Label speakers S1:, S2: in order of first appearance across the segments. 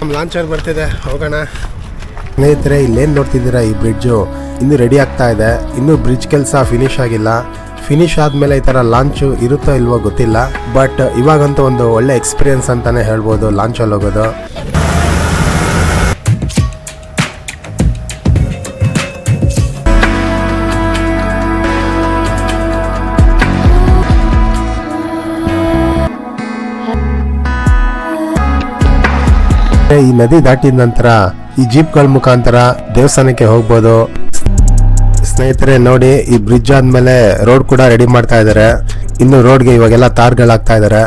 S1: ನಮ್ಮ ಲಾಂಚರ್ ಬರ್ತಿದೆ ಹೋಗೋಣ. ಸ್ನೇಹಿತರೆ, ಇಲ್ಲೇನು ನೋಡ್ತಿದ್ದೀರಾ ಈ ಬ್ರಿಡ್ಜು ಇನ್ನೂ ರೆಡಿ ಆಗ್ತಾ ಇದೆ. ಇನ್ನೂ ಬ್ರಿಡ್ಜ್ ಕೆಲಸ ಫಿನಿಶ್ ಆಗಿಲ್ಲ. ಫಿನಿಶ್ ಆದಮೇಲೆ ಈ ಥರ ಲಾಂಚು ಇರುತ್ತೋ ಇಲ್ವೋ ಗೊತ್ತಿಲ್ಲ. ಬಟ್ ಇವಾಗಂತೂ ಒಂದು ಒಳ್ಳೆ ಎಕ್ಸ್ಪೀರಿಯನ್ಸ್ ಅಂತಲೇ ಹೇಳ್ಬೋದು ಲಾಂಚಲ್ಲಿ ಹೋಗೋದು. ಈ ನದಿ ದಾಟಿದ ನಂತರ ಈ ಜೀಪ್ಗಳ ಮುಖಾಂತರ ದೇವಸ್ಥಾನಕ್ಕೆ ಹೋಗ್ಬೋದು. ಸ್ನೇಹಿತರೆ, ನೋಡಿ, ಈ ಬ್ರಿಡ್ಜ್ ಆದ್ಮೇಲೆ ರೋಡ್ ಕೂಡ ರೆಡಿ ಮಾಡ್ತಾ ಇದ್ದಾರೆ ಇನ್ನು ರೋಡ್ಗೆ ಇವಾಗೆಲ್ಲ ತಾರ್ಗಳಾಗ್ತಾ ಇದ್ದಾರೆ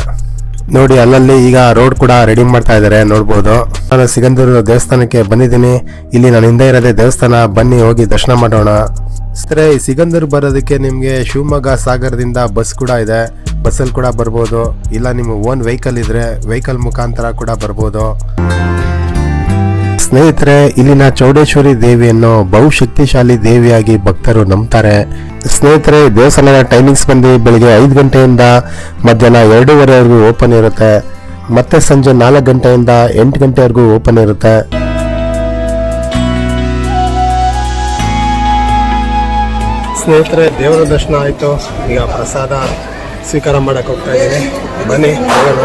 S1: ನೋಡಿ, ಅಲ್ಲಲ್ಲಿ ಈಗ ರೋಡ್ ಕೂಡ ರೆಡಿ ಮಾಡ್ತಾ ಇದ್ದಾರೆ ನೋಡ್ಬೋದು. ನಾನು ಸಿಗಂದೂರು ದೇವಸ್ಥಾನಕ್ಕೆ ಬಂದಿದ್ದೀನಿ. ಇಲ್ಲಿ ನಾನು ಹಿಂದೆ ಇರೋದೇ ದೇವಸ್ಥಾನ. ಬನ್ನಿ, ಹೋಗಿ ದರ್ಶನ ಮಾಡೋಣ. ಈ ಸಿಗಂದೂರು ಬರೋದಕ್ಕೆ ನಿಮಗೆ ಶಿವಮೊಗ್ಗ ಸಾಗರದಿಂದ ಬಸ್ ಕೂಡ ಇದೆ. ಬಸ್ಸಲ್ಲಿ ಕೂಡ ಬರ್ಬೋದು. ಇಲ್ಲ, ನಿಮ್ಮ ಓನ್ ವೆಹಿಕಲ್ ಇದ್ರೆ ವೆಹಿಕಲ್ ಮುಖಾಂತರ ಕೂಡ ಬರ್ಬೋದು. ಸ್ನೇಹಿತರೆ, ಇಲ್ಲಿನ ಚೌಡೇಶ್ವರಿ ದೇವಿಯನ್ನು ಬಹುಶಕ್ತಿಶಾಲಿ ದೇವಿಯಾಗಿ ಭಕ್ತರು ನಂಬ್ತಾರೆ. ಸ್ನೇಹಿತರೆ, ದೇವಸ್ಥಾನದ ಟೈಮಿಂಗ್ಸ್ ಬಂದು ಬೆಳಿಗ್ಗೆ ಐದು ಗಂಟೆಯಿಂದ ಮಧ್ಯಾಹ್ನ ಎರಡೂವರೆವರೆಗೂ ಓಪನ್ ಇರುತ್ತೆ. ಮತ್ತೆ ಸಂಜೆ ನಾಲ್ಕು ಗಂಟೆಯಿಂದ ಎಂಟು ಗಂಟೆವರೆಗೂ ಓಪನ್ ಇರುತ್ತೆ. ಸ್ನೇಹಿತರೆ, ದೇವರ ದರ್ಶನ ಆಯಿತು. ಈಗ ಪ್ರಸಾದ ಸ್ವೀಕಾರ ಮಾಡಕ್ಕೆ ಹೋಗ್ತಾ ಇದ್ದೀನಿ. ಬನ್ನಿ ಹೋಗೋಣ.